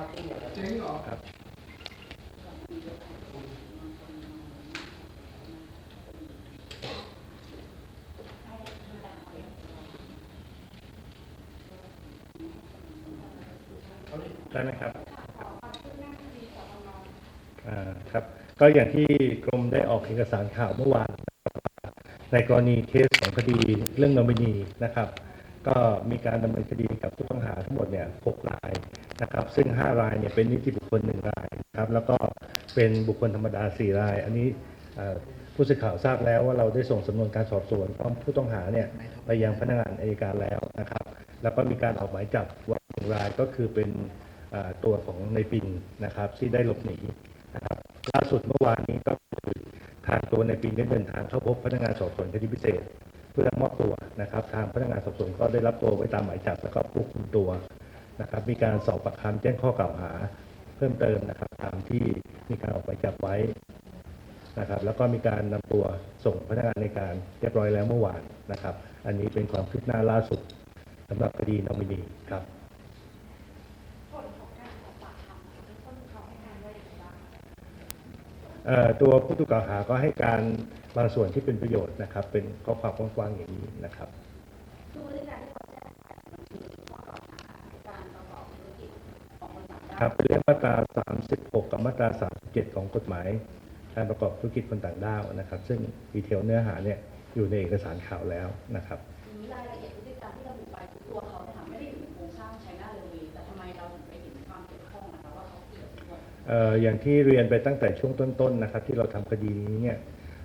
ครับตำรวจริงเหรอได้ไหมครับครับ ก็อย่างที่กรมได้ออกเอกสารข่าวเมื่อวาน ในกรณีเคสของคดีเรื่องนอมินีนะครับ ก็มีการดำเนินคดีกับผู้ต้องหาทั้งหมดเนี่ย6ราย นะครับ ซึ่ง 5 รายเนี่ยเป็นนิติบุคคล1รายนะครับ แล้วก็เป็นบุคคลธรรมดา 4 ราย อันนี้ผู้สื่อข่าวทราบแล้วว่าเราได้ส่งสำนวนการสอบสวนพร้อมผู้ต้องหาเนี่ยไปยังพนักงานอายการแล้วนะครับ แล้วก็มีการออกหมายจับว่าหนึ่งรายก็คือเป็นตัวของในปิงนะครับที่ได้หลบหนีนะครับล่าสุดเมื่อวานนี้ก็คือทางตัวในปิงได้เดินทางเข้าพบพนักงานสอบสวนคดีพิเศษ เพื่อมอบตัวนะครับ ทางพนักงานสอบสวนก็ได้รับตัวไว้ตามหมายจับแล้วก็ควบคุมตัว นะครับมีการสอบปากคำแจ้งข้อกล่าวหาเพิ่มเติมนะครับตามที่มีการออกหมายจับไว้นะครับแล้วก็มีการนำตัวส่งพนักงานในการเรียบร้อยแล้วเมื่อวานนะครับ อันนี้เป็นความคืบหน้าล่าสุดสำหรับคดีนอมินีครับตัวผู้ถูกกล่าวหาก็ให้การบางส่วนที่เป็นประโยชน์นะครับ เป็นข้อความกว้างๆอย่างนี้นะครับ ครับเป็นเรื่องมาตรา 36 กับมาตรา 37 ของกฎหมาย การประกอบธุรกิจคนต่างด้าวนะครับ ซึ่งดีเทลเนื้อหาเนี่ยอยู่ในเอกสารข่าวแล้วนะครับทีนี้รายละเอียดพฤติการที่ระบุไปตัวเขาเนี่ยค่ะไม่ได้อยู่ในโครงสร้างใช้หน้าเลยแต่ทำไมเราถึงไปเห็นความเกี่ยวข้องนะคะว่าเขาเกี่ยวด้วยเอ่ออย่างที่เรียนไปตั้งแต่ช่วงต้นๆนะครับ ที่เราทำคดีนี้เนี่ย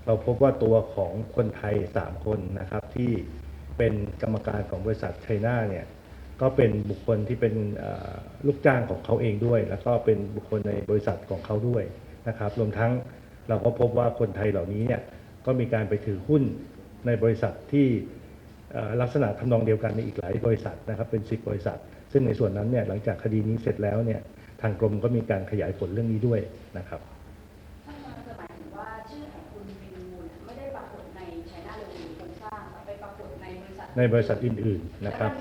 เราพบว่าตัวของคนไทย 3 คนนะครับที่เป็นกรรมการของบริษัทไชน่าเนี่ย ก็เป็นบุคคลที่เป็นเอ่อลูกจ้างของเขาเองด้วย แล้วก็เป็นบุคคลในบริษัทของเขาด้วยนะครับ รวมทั้งเราก็พบว่าคนไทยเหล่านี้เนี่ยก็มีการไปถือหุ้นในบริษัทที่เอ่อลักษณะทำนองเดียวกันในอีกหลายบริษัทนะครับเป็น10บริษัท ซึ่งในส่วนนั้นเนี่ยหลังจากคดีนี้เสร็จแล้วเนี่ยทางกรมก็มีการขยายผลเรื่องนี้ด้วยนะครับท่านมันจะหมายถึงว่าชื่อของคุณวินมูลเนี่ยไม่ได้ปรากฏในใช้หน้าเลยโครงสร้างแต่ไปปรากฏในบริษัทในบริษัทอื่นๆนะครับ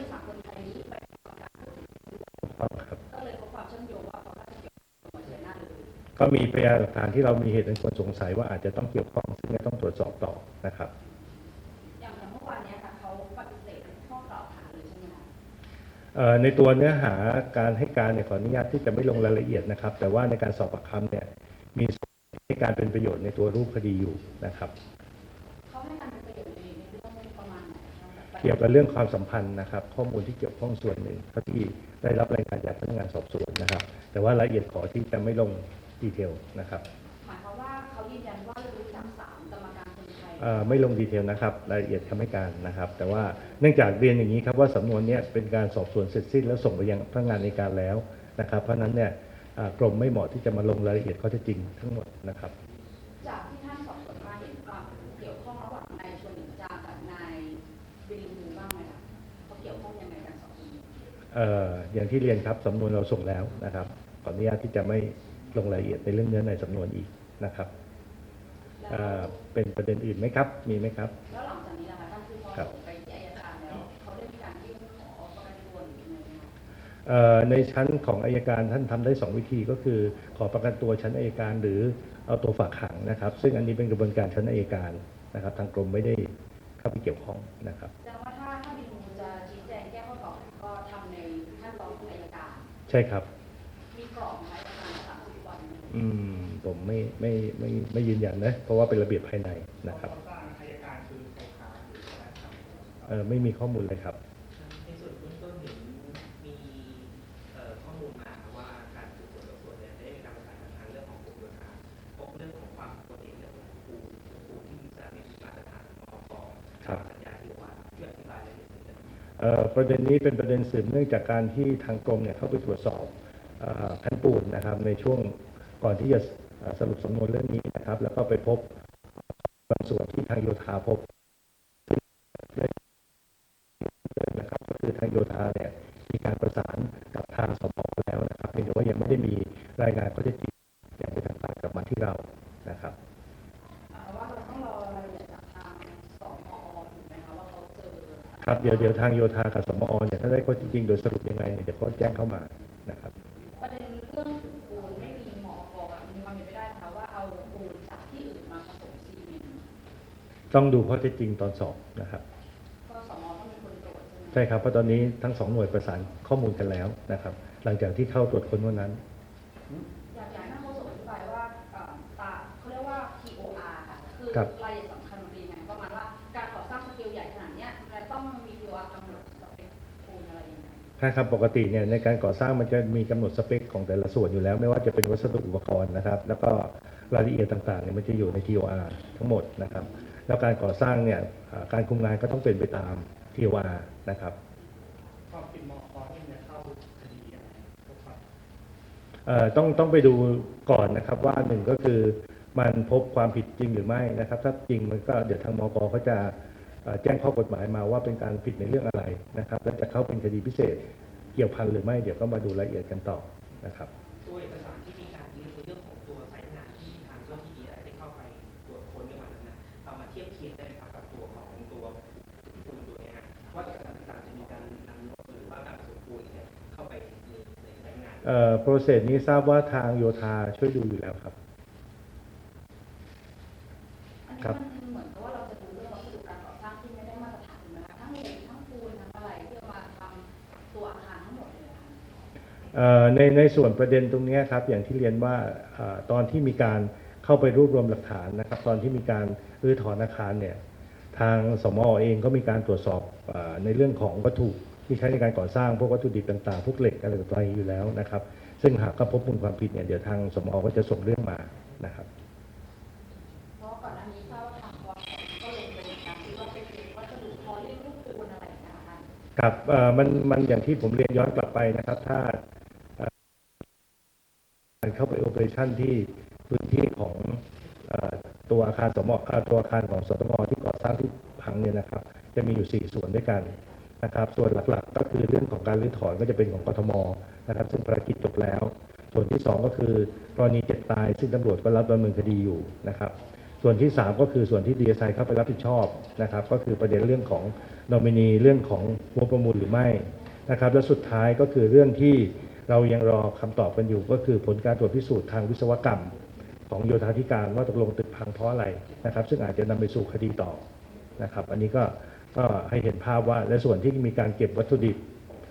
ก็มีพยานหลักฐานที่เรามีเหตุเป็นคนสงสัยว่าอาจจะต้องเกี่ยวข้องซึ่งก็ต้องตรวจสอบต่อนะครับอย่างเมื่อวานเนี้ยค่ะเขาปฏิเสธข้อกล่าวหาเลยใช่ไหมคะเอ่อในตัวเนื้อหาการให้การเนี่ยขออนุญาตที่จะไม่ลงรายละเอียดนะครับ แต่ว่าในการสอบปากคำเนี่ยมีส่วนให้การเป็นประโยชน์ในตัวรูปคดีอยู่นะครับเขาให้การเป็นประโยชน์ในในเรื่องประมาณไหนคะแบบเกี่ยวกับเรื่องความสัมพันธ์นะครับ ข้อมูลที่เกี่ยวข้องส่วนหนึ่งเท่าที่ได้รับรายงานจากพนักงานสอบสวนนะครับ แต่ว่ารายละเอียดขอที่จะไม่ลง ดีเทลนะครับหมายความว่าเขายืนยันว่ารู้จักสามกรรมการคนไทย เอ่อไม่ลงดีเทลนะครับรายละเอียดคำให้การนะครับ แต่ว่าเนื่องจากเรียนอย่างนี้ครับว่าสำนวนเนี้เป็นการสอบสวนเสร็จสิ้นแล้วส่งไปยังพนักงานในการแล้วนะครับ เพราะฉะนั้นเนี่ยอ่ากรมไม่เหมาะที่จะมาลงรายละเอียดข้อเท็จจริงทั้งหมดนะครับ จากที่ท่านสอบสวนมาเห็นความเกี่ยวข้องระหว่างนายชวนหนึ่งจากับนายบิลิมูบ้างไหมคะเขาเกี่ยวข้องยังไงกันสองคนนี้เอ่ออย่างที่เรียนครับสำนวนเราส่งแล้วนะครับขออนุญาตที่จะไม่ ลงรายละเอียดในเรื่องเนื้อในสำนวนอีกนะครับแล้วเอ่อเป็นประเด็นอื่นไหมครับ มีไหมครับ แล้วหลังจากนี้นะคะท่านคือพอครับส่งไปที่อายการแล้วเขาได้มีการยื่นขอประกันตัวหรือยังไงไหมคะเอ่อในชั้นของอายการท่านทำได้ 2 วิธีก็คือขอประกันตัวชั้นอายการหรือเอาตัวฝากขังนะครับ ซึ่งอันนี้เป็นกระบวนการชั้นอายการนะครับ ทางกรมไม่ได้เข้าไปเกี่ยวข้องนะครับแสดงว่าถ้าถ้าบิลิมูจะชี้แจงแก้ข้อกล่าวหาก็ทำในขั้นตอนของอายการ ใช่ครับ อืมผมไม่ไม่ไม่ไม่ยืนยันนะ เพราะว่าเป็นระเบียบภายในนะครับไรครับเออไม่มีข้อมูลเลยครับในส่วนเบื้องต้นเห็นมีข้อมูลมาว่าการสืบสวนสอบสวนเนี่ยได้มีการประสานกับทางเรื่องของกรมโยธาพบเรื่องของความปกติเรื่องของปูปูที่มีสารมีมาตรฐานมอกครับสัญญาที่ว่าช่วยอธิบายรายละเอียดนิดนึงเอ่อประเด็นนี้เป็นประเด็นสืบเนื่องจากการที่ทางกรมเนี่ยเข้าไปตรวจสอบเอ่อแผ่นปูนนะครับในช่วง ก่อนที่จะเอ่อสรุปสำนวนเรื่องนี้นะครับ แล้วก็ไปพบบางส่วนที่ทางโยธาพบซึ่งได้นะครับก็คือทางโยธาเนี่ยมีการประสานกับทางสมแล้วนะครับเพียงแต่ว่ายังไม่ได้มีรายงานข้อเท็จจริงอย่างเป็นทางการกลับมาที่เรานะครับอ่าว่าเราต้องรอรายละเอียดจากทางสมอถูกไหมคะว่าเขาเจอครับเดี๋ยวเดี๋ยวทางโยธากับสมอเนี่ยถ้าได้ข้อเท็จจริงโดยสรุปยังไงเนี่ยเดี๋ยวเขาแจ้งเข้ามา ต้องดูข้อเท็จจริงตอนสอบนะครับก็สมอต้องเป็นคนตรวจใช่ไหมใช่ครับเพราะตอนนี้ทั้งสองหน่วยประสานข้อมูลกันแล้วนะครับ หลังจากที่เข้าตรวจค้นวันนั้นอยากอยากให้ท่านโฆษกอธิบายว่าเอ่อตาเขาเรียกว่า TOR ค่ะคือครับ รายละเอียดสำคัญมันเป็นยังไงประมาณว่าการก่อสร้างสเกลใหญ่ขนาดเนี้ยจะต้องมี TOR กำหนดสเปคปูนอะไรยังไง ใช่ครับปกติเนี่ยในการก่อสร้างมันจะมีกำหนดสเปคของแต่ละส่วนอยู่แล้ว ไม่ว่าจะเป็นวัสดุอุปกรณ์นะครับ แล้วก็รายละเอียดต่างๆเนี่ยมันจะอยู่ใน TOR ทั้งหมดนะครับ แล้วการก่อสร้างเนี่ยอ่าการคุมงานก็ต้องเป็นไปตาม TOR นะครับความผิดหมอคอที่จะเข้าคดีอะไรครับเอ่อต้องต้องไปดูก่อนนะครับว่าหนึ่งก็คือมันพบความผิดจริงหรือไม่นะครับ ถ้าจริงมันก็เดี๋ยวทางมกเขาจะเอ่อแจ้งข้อกฎหมายมาว่าเป็นการผิดในเรื่องอะไรนะครับ และจะเข้าเป็นคดีพิเศษเกี่ยวพันหรือไม่เดี๋ยวก็มาดูรายละเอียดกันต่อนะครับตัวเอกสารที่มี โปรเซสนี้ทราบว่าทางโยธาช่วยดูอยู่แล้วครับอันนี้ครับ มันเหมือนกับว่าเราจะดูเรื่องวัสดุการก่อสร้างที่ไม่ได้มาตรฐานนะคะทั้งเหล็กทั้งปูนทั้งอะไรที่เอามาทำตัวอาคารทั้งหมดเลยค่ะเอ่อในในส่วนประเด็นตรงเนี้ยครับ อย่างที่เรียนว่าเอ่อตอนที่มีการเข้าไปรวบรวมหลักฐานนะครับ ตอนที่มีการรื้อถอนอาคารเนี่ย ทางสมอเองก็มีการตรวจสอบเออในเรื่องของวัตถุ ที่ใช้ในการก่อสร้างพวกวัตถุดิบต่างๆ พวกเหล็กอะไรต่างๆอยู่แล้วนะครับ ซึ่งหากก็พบมูลความผิดเนี่ยเดี๋ยวทางสมอก็จะส่งเรื่องมานะครับเพราะก่อนหน้านี้ทราบว่าทางกรก็ลงไปในการที่ว่าเป็นวัสดุพอเรียกรูปปูนอะไรอย่างเงี้ยค่ะครับเอ่อมันมันอย่างที่ผมเรียนย้อนกลับไปนะครับ ถ้าเอ่อการเข้าไปโอเปอเรชั่นที่พื้นที่ของเอ่อตัวอาคารสมเอ่อตัวอาคารของสตงที่ก่อสร้างที่พังเนี่ยนะครับ จะมีอยู่ 4 ส่วนด้วยกัน นะครับ ส่วนหลักๆ ก็คือเรื่องของการรื้อถอนก็จะเป็นของกทมนะครับ ซึ่งภารกิจจบแล้ว ส่วนที่ 2 ก็คือกรณีเจ็บตาย ซึ่งตำรวจก็รับดำเนินคดีอยู่นะครับ ส่วนที่ 3 ก็คือส่วนที่ดีเอสไเข้าไปรับผิดชอบนะครับ ก็คือประเด็นเรื่องของนอมินีเรื่องของงบประมูลหรือไม่นะครับ และสุดท้ายก็คือเรื่องที่เรายังรอคำตอบกันอยู่ ก็คือผลการตรวจพิสูจน์ทางวิศวกรรม ของโยธาธิการว่าตกลงตึกพังเพราะอะไรนะครับ ซึ่งอาจจะนำไปสู่คดีต่อนะครับ อันนี้ก็ ก็ให้เห็นภาพว่าในส่วนที่มีการเก็บวัตถุดิบ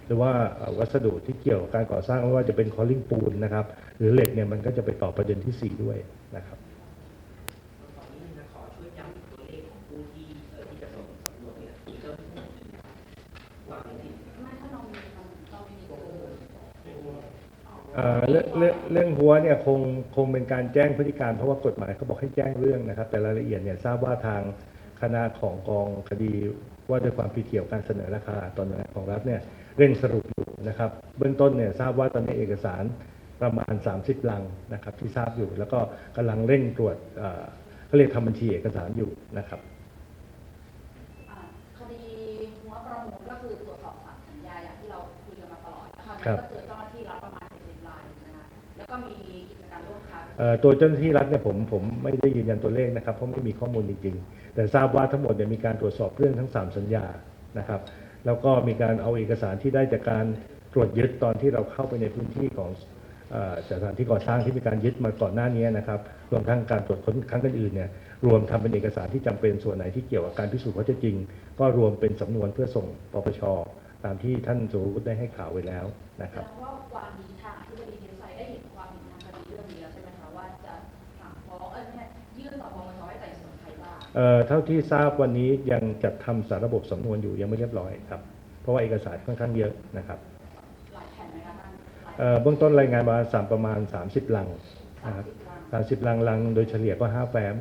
หรือว่าเอ่อวัสดุที่เกี่ยวกับการก่อสร้างไม่ว่าจะเป็นคอลลิ่งปูนนะครับหรือเหล็กเนี่ยมันก็จะไปต่อประเด็นที่ 4 ด้วยนะครับขอนิดนึงนะขอช่วยย้ำตัวเลขของผู้ที่เอ่อที่จะส่งสำรวจเนี่ยที่เจ้าหน้าที่วางที่ไม่ถ้าเรามีเราเรามีคือเอ่อเรื่องเรื่องเรื่องหัวเนี่ยคงคงเป็นการแจ้งพฤติการเพราะว่ากฎหมายเขาบอกให้แจ้งเรื่องนะครับ แต่รายละเอียดเนี่ยทราบว่าทางคณะของกองคดี ว่าด้วยความผิดเกี่ยวกับการเสนอราคาตอนนั้นของรัฐเนี่ยเร่งสรุปอยู่นะครับ เบื้องต้นเนี่ยทราบว่าตอนนี้เอกสารประมาณ 30 ลังนะครับที่ทราบอยู่แล้วก็กำลังเร่งตรวจเอ่อเขาเรียกทำบัญชีเอกสารอยู่นะครับอ่าคดีหัวประมูลก็คือตรวจสอบสัญญาอย่างที่เราคุยกันมาตลอดนะคะครับก็เจอเจ้าหน้าที่รับประมาณ70รายนะคะแล้วก็มีกิจการร่วมค้าเอ่อตัวเจ้าหน้าที่รัฐเนี่ยผมผมไม่ได้ยืนยันตัวเลขนะครับเพราะไม่มีข้อมูลจริงๆ แต่ทราบว่าทั้งหมดเนี่ยมีการตรวจสอบเรื่องทั้ง 3 สัญญานะครับ แล้วก็มีการเอาเอกสารที่ได้จากการตรวจยึดตอนที่เราเข้าไปในพื้นที่ของอ่อสถานที่ก่อสร้างที่มีการยึดมาก่อนหน้านี้นะครับรวมทั้งการตรวจค้นครั้งอื่นๆเนี่ยรวมทำเป็นเอกสารที่จำเป็นส่วนไหนที่เกี่ยวกับการพิสูจน์ข้อเท็จจริง ก็รวมเป็นสำนวนเพื่อส่งปปชตามที่ท่านสุรุตได้ให้ข่าวไว้แล้วนะครับ เอ่อเท่าที่ทราบวันนี้ยังจัดทำสารระบบสำนวนอยู่ยังไม่เรียบร้อยครับ เพราะว่าเอกสารค่อนข้างเยอะนะครับหลายแผ่นไหมคะท่านหลายเอ่อเบื้องต้นรายงานมาสามประมาณ 30 ลังสานะมครับสิบล้านสามสิบลังลังโดยเฉลี่ยก็5แฟ้ม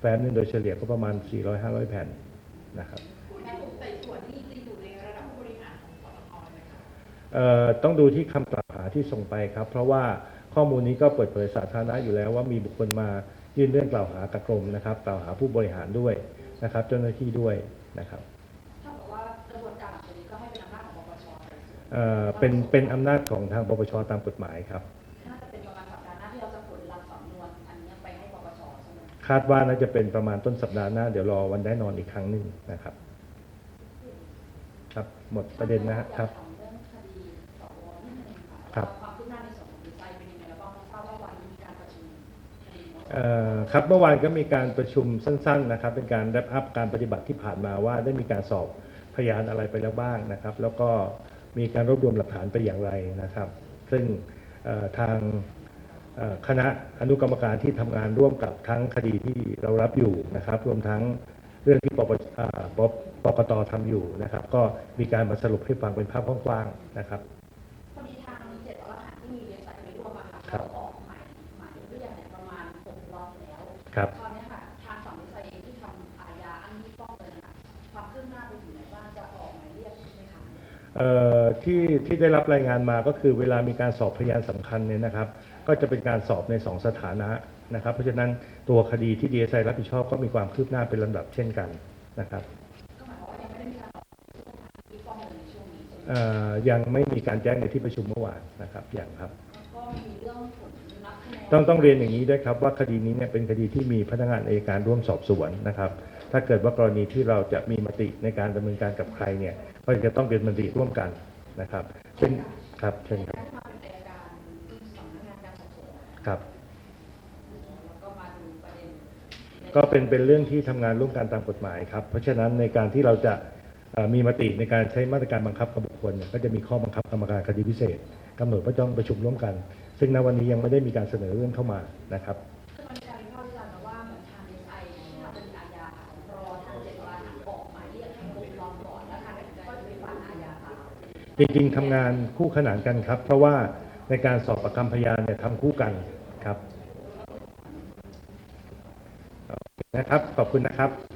แฟ้มหนึงโดยเฉลี่ยก็ประมาณ 400-500 แผ่นนะครับการถูกไต่สวนนี่จะอยู่ในระดับผู้บริหารของปตทไหมคะเอ่อต้องดูที่คำกล่าวหาที่ส่งไปครับ เพราะว่าข้อมูลนี้ก็เปิดเผยสาธารณะอยู่แล้วว่ามีบุคคลมา ยื่นเรื่องกล่าวหากับกรมนะครับ กล่าวหาผู้บริหารด้วยนะครับ เจ้าหน้าที่ด้วยนะครับถ้าบอกว่ากระบวนการหลังจากนี้ก็ให้เป็นอำนาจของปปชไต่สวนเอ่อเป็นเป็นอำนาจของทางปปชตามกฎหมายครับน่าจะเป็นประมาณสัปดาห์หน้าที่เราจะผลรับสำนวนอันเนี้ยไปให้ปปชใช่ไหมคาดว่าน่าจะเป็นประมาณต้นสัปดาห์หน้า เดี๋ยวรอวันได้นอนอีกครั้งหนึ่งนะครับ ครับหมดประเด็นนะฮะครับอยากถามเรื่องคดีสวนิดนึงค่ะครับ ว่าความคืบหน้าในส่วนของดีไซน์เป็นยังไง ครับเมื่อวานก็มีการประชุมสั้น ๆ นะครับ เป็นการ wrap up การปฏิบัติที่ผ่านมาว่าได้มีการสอบพยานอะไรไปแล้วบ้างนะครับ แล้วก็มีการรวบรวมหลักฐานไปอย่างไรนะครับ ซึ่งทางคณะอนุกรรมการที่ทำงานร่วมกับทั้งคดีที่เรารับอยู่นะครับ รวมทั้งเรื่องที่ปปปปกตทำอยู่นะครับ ก็มีการมาสรุปให้ฟังเป็นภาพกว้างๆนะครับ ที่ที่ได้รับรายงานมาก็คือเวลามีการสอบพยานสำคัญเนี่ยนะครับ ก็จะเป็นการสอบในสองสถานะนะครับ เพราะฉะนั้นตัวคดีที่ดีเอสไรับผิดชอบก็มีความคืบหน้าเป็นลำดับเช่นกันนะครับก็หมายความว่ายังไม่ได้มีการออกที่ฟ้องเลยในช่วงนี้ใช่ไหมเอ่อยังไม่มีการแจ้งในที่ประชุมเมื่อวานนะครับอย่างครับก็มีเรื่องผลนับคะแนนต้องต้องเรียนอย่างนี้ด้วยครับว่าคดีนี้เนี่ยเป็นคดีที่มีพนักงานอัยการร่วมสอบสวนนะครับ ถ้าเกิดว่ากรณีที่เราจะมีมติในการดำเนินการกับใครเนี่ยก็จะต้องเป็นมติร่วมกัน นะครับ ซึ่งครับเชิญครับได้มาเป็นอัยการสำนักงครับ ก็เป็นเป็นเรื่องที่ทำงานร่วมกันตามกฎหมายครับ เพราะฉะนั้นในการที่เราจะมีมติในการใช้มาตรการบังคับกับบุคคลเนี่ยก็จะมีข้อบังคับกรรมการคดีพิเศษกำหนดว่าต้องประชุมร่วมกัน ซึ่งณวันนี้ยังไม่ได้มีการเสนอเรื่องเข้ามานะครับ จริงๆทำงานคู่ขนานกันครับ เพราะว่าในการสอบประคำพยานเนี่ยทำคู่กันครับนะครับ ขอบคุณนะครับ